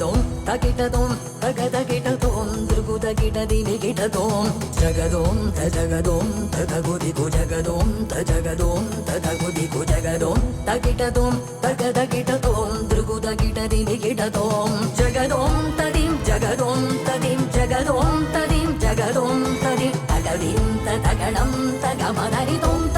జగదోం తకిటదోం తగదగిటదోం దృగుదగిటదినిగిటదోం జగదోం త జగదోం తగుదిగు జగదోం త జగదోం తగుదిగు జగదోం తకిటదోం తగదగిటదోం దృగుదగిటదినిగిటదోం జగదోం తదిం జగదోం తదిం జగదోం తదిం జగదోం తదిం తగదిం తగణం తగమనరితోం త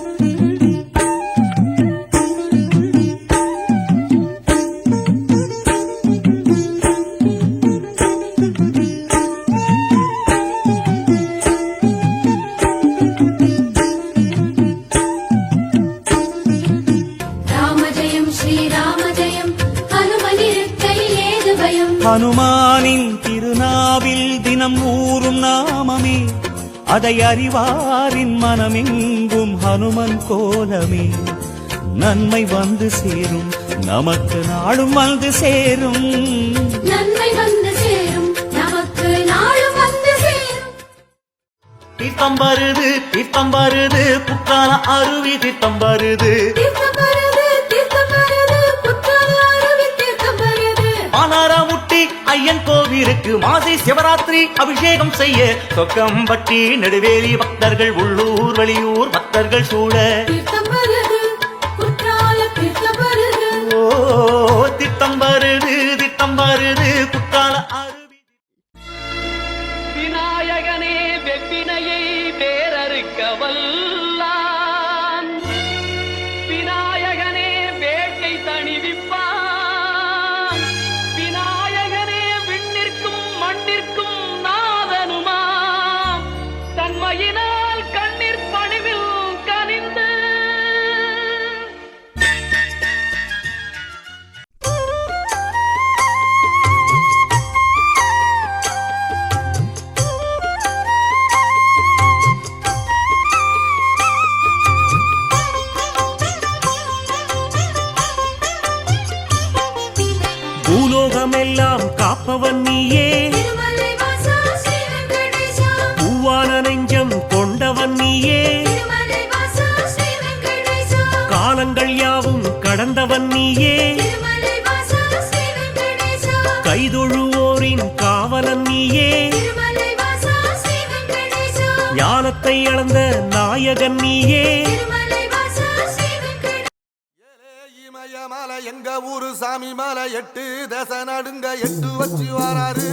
நாமமே. அதை அறிவாரின் மனமெங்கும் ஹனுமன் கோலமே. நன்மை வந்து சேரும் நமக்கு நாளும் வந்து சேரும். நன்மை வந்து சேரும் நமக்கு நாளும் வந்து சேரும். தீர்த்தம் வருது தீர்த்தம் வருது புத்தான அருவி தீர்த்தம் வருது. தீர்த்தம் வருது தீர்த்தம் வருது புத்தான அருவி தீர்த்தம் வருது. ஐயன் கோவிலுக்கு மாசி சிவராத்திரி அபிஷேகம் செய்ய சொக்கம்பட்டி நெடுவேலி பக்தர்கள் உள்ளூர் வெளியூர் பக்தர்கள் சூழ. ஓ திட்டம் வருது திட்டம் வருது குற்றால அருவி பூவான நெஞ்சம் கொண்டவன் நீயே. காலங்கள் யாவும் கடந்தவன் நீயே. கைதொழுவோரின் காவலன் நீயே. ஞானத்தை அளந்த நாயகன் நீயே. எங்க ஊரு சாமி மலை எட்டு தசை நடுங்க எட்டு வச்சு வராரு.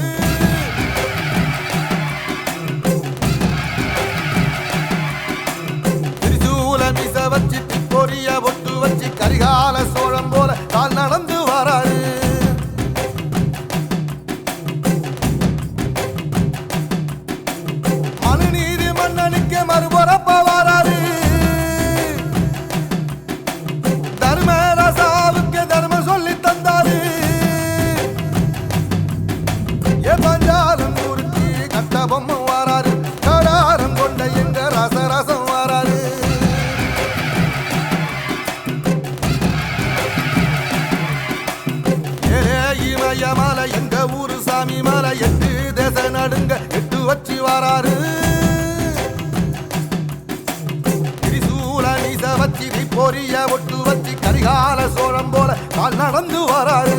திரிசூல மிச வச்சு பொரிய ஒட்டு வச்சு கரிகால சோழம் போல கட்ட பொம்மை வாராரு. கடாரம் கொண்ட எங்க ரசரசம் வராரு. இமய மலை எங்க ஊரு சாமி மலை எட்டு தேச நடுங்க எட்டு வச்சு வராரு. திரிசூல வச்சி பொரிய ஒட்டு வச்சு கரிகால சோழம் போல கால் நடந்து வராரு.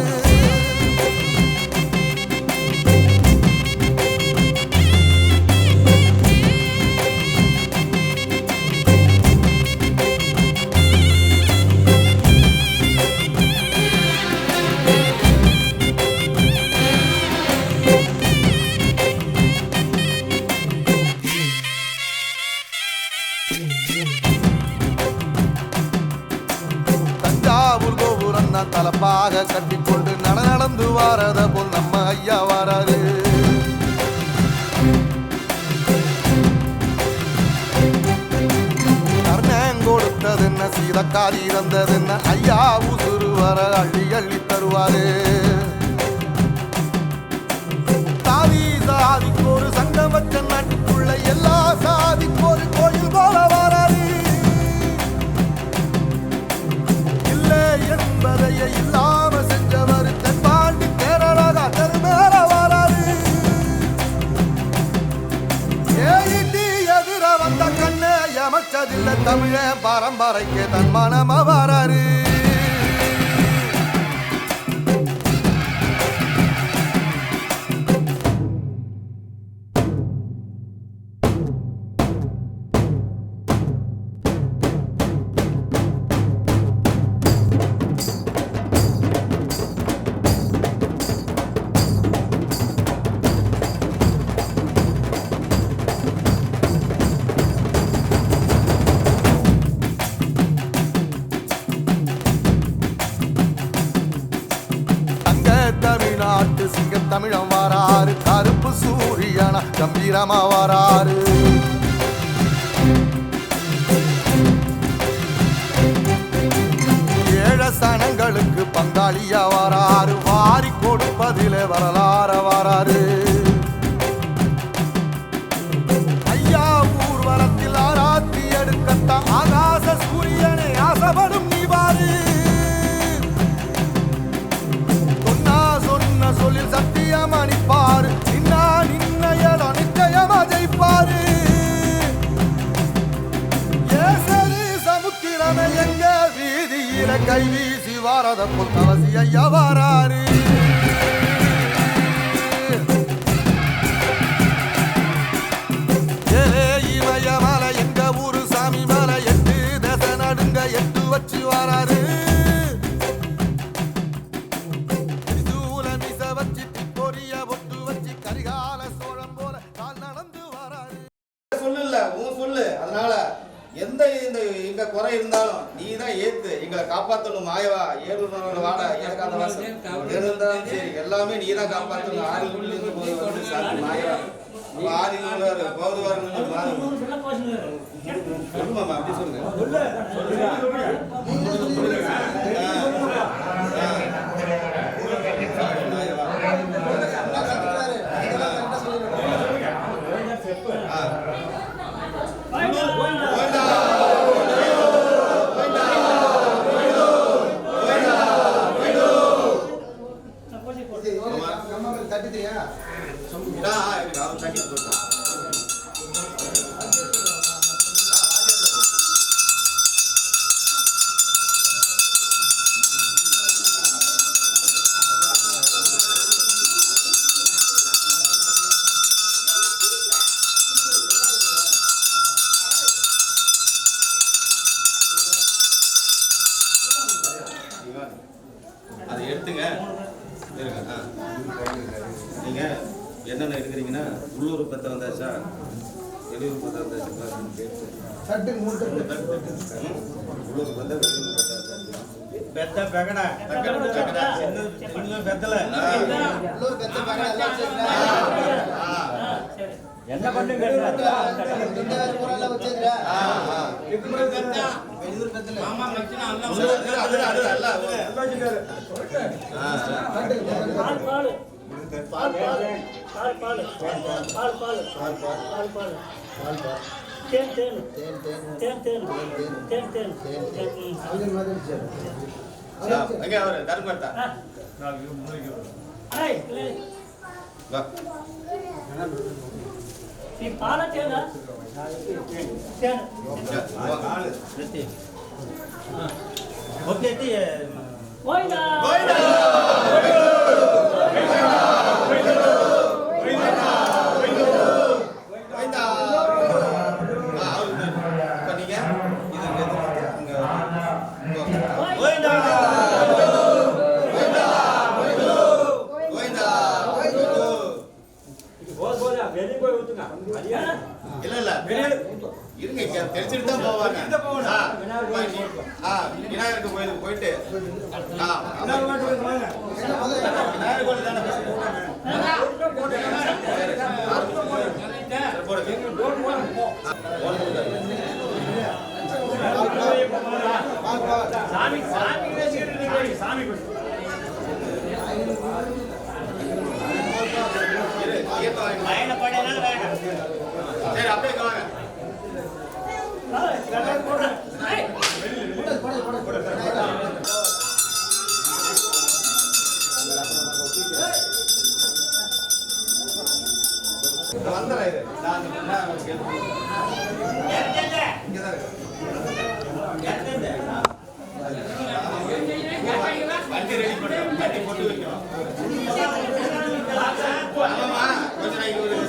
கொண்டு நட நடந்து வாரத போல் நம்ம ஐயா வாராரு. கர்ணன் கொடுத்தது என்ன சீதக்காரி இறந்தது என்ன ஐயா உசுறு வர அள்ளி அள்ளி தருவாரு. சாதி சாதிக்கு ஒரு சங்கம் வச்ச நாட்டுக்குள்ள எல்லா சாதிக்கு ஒரு கோயில் போல வராரு. இல்லை என்பதையே இல்லை பாரம்பரைக்கு தன் மனம வராரு கம்பீரமா வாராரு ஏழ சனங்களுக்கு பங்காளியா வீதியில கை வீசி வாரத புத்தவசி ஐயா வாராரு. குறை இருந்தாலும் நீ தான் ஏத்து. எங்களை காப்பாத்தணும் மாயவா. வாடா வாட. அந்த வாசம் இருந்தாலும் சரி எல்லாமே நீ தான் காப்பாத்தணும். ஆறு இருந்து போது வந்து மாயவா. அப்ப ஆதி நூலார் பௌதுவார் சொல்லுமாமா அப்படி சொல்லுங்க அதை எடுத்துங்க. நீங்க என்னென்ன எடுக்கிறீங்கன்னா உள்ளூர் பற்ற வந்தாச்சா? வெளியூர் பற்ற வந்தாச்சு? உள்ளூர் பற்ற வெளியூர் பற்ற பெத்த பெகடா இன்னும் இன்னும் பெத்தல. உள்ளூர் பெத்த பெகடா என்ன பண்ணுங்க அது அது அல்ல எங்க அவரு தர்மர்த்தா வா ஓகே கோயிந்தா இல்ல இருங்க தெரிஞ்சுட்டு தான் போவாங்க விநாயகருக்கு கோயிலுக்கு போயிட்டு விநாயகர் கோயில் தானே வாங்கிட்டு ரெடி பண்ணுறோம் வண்டி போட்டு வைக்கிறோம் ஆமாம்மா கொஞ்சம்